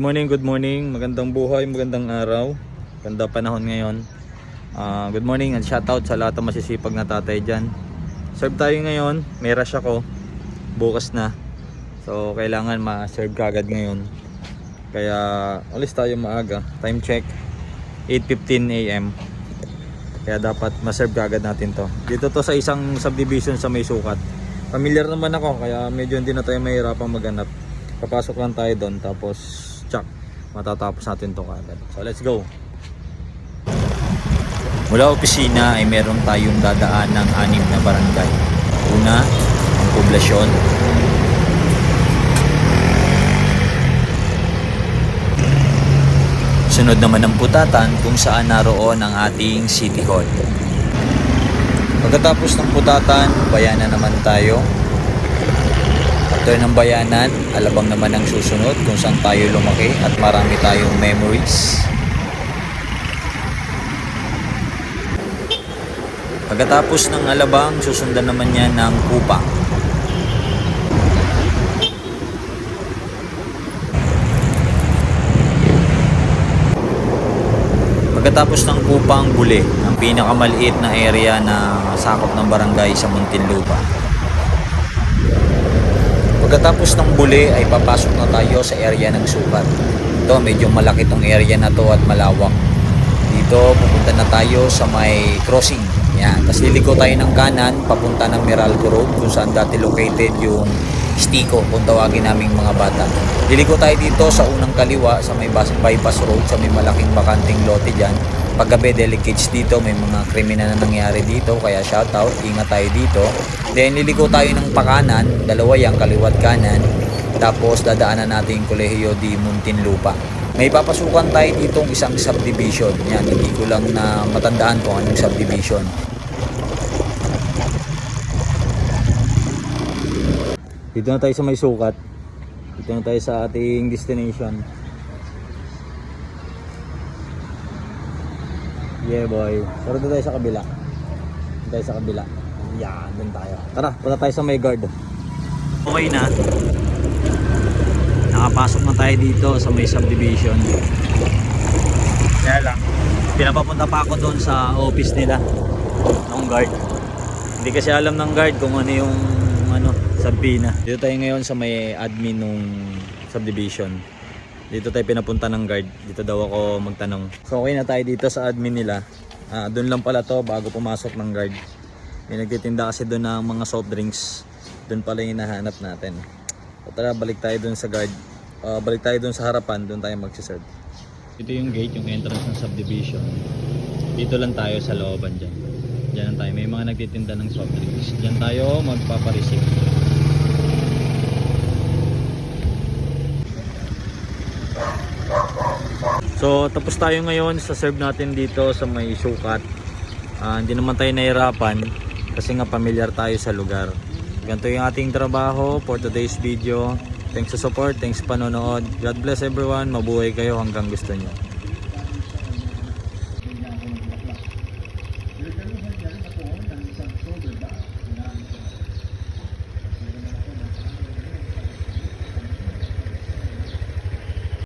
Good morning, good morning. Magandang buhay, magandang araw. Ganda panahon ngayon. Ah, good morning and shoutout sa lahat ng masisipag na tatay dyan. Serve tayo ngayon. May rush ako. Bukas na. So, kailangan ma-serve kagad ngayon. Kaya, alis tayo maaga. Time check. 8.15 a.m. Kaya dapat ma-serve kagad natin to. Dito to sa isang subdivision sa may sukat. Familiar naman ako kaya medyo hindi na tayo mahirapang maghanap. Papasok lang tayo doon tapos tsak matatapos natin to kagad. So let's go. Mula opisina ay meron tayong dadaan ng anim na barangay. Una, ang poblasyon. Sunod naman ang putatan kung saan naroon ang ating City Hall. Pagkatapos ng putatan, bayanan naman tayo. After ng bayanan, alabang naman ang susunod kung saan tayo lumaki at marami tayong memories. Pagkatapos ng alabang, susundan naman yan ng kupang. Pagkatapos ng Kupang Buli, ang pinakamaliit na area na sakop ng barangay sa Muntinlupa. Pagkatapos ng Buli ay papasok na tayo sa area ng Sukat. Ito medyo malaki tong area na to at malawak. Dito pupunta na tayo sa may crossing. Yan. Tapos liliko tayo ng kanan papunta ng Meralco Road kung saan dati located yung Stiko kung tawagin naming mga bata. Liliko tayo dito sa unang kaliwa sa may bypass road sa may malaking bakanting lote dyan. Paggabi delicates dito, may mga kriminal na nangyari dito kaya shoutout, ingat tayo dito. Then liliko tayo ng pakanan, dalawa yung kaliwat kanan. Tapos dadaanan natin yung Kolehiyo di Muntinlupa. May papasukan tayo ditong isang subdivision. Yan, hindi ko lang na matandaan kung anong subdivision. Dito na tayo sa may sukat. Dito na tayo sa ating destination. Yeah boy. Pero doon tayo sa kabila. Doon tayo sa kabila. Yan, doon tayo. Tara, punta tayo sa may guard. Okay na. Nakapasok na tayo dito sa may subdivision. Kaya lang, pinapapunta pa ako doon sa office nila ng guard. Hindi kasi alam ng guard kung ano yung ano, Sabina. Dito tayo ngayon sa may admin nung subdivision. Dito tayo pinapunta ng guard. Dito daw ako magtanong. So okay na tayo dito sa admin nila. Ah, doon lang pala to bago pumasok ng guard. May nagtitinda kasi doon ng mga soft drinks. Doon pala yung hinahanap natin. So tara, balik tayo doon sa guard. Ah, balik tayo doon sa harapan, doon tayo magsiserve. Ito yung gate, yung entrance ng subdivision. Dito lang tayo sa looban dyan. Diyan lang tayo. May mga nagtitinda ng soft drinks. Diyan tayo magpapareceive. So tapos tayo ngayon sa serve natin dito sa may sukat. Ah, hindi naman tayo nahirapan kasi nga familiar tayo sa lugar. Ganito yung ating trabaho for today's video. Thanks sa support, thanks panonood. God bless everyone. Mabuhay kayo hanggang gusto nyo.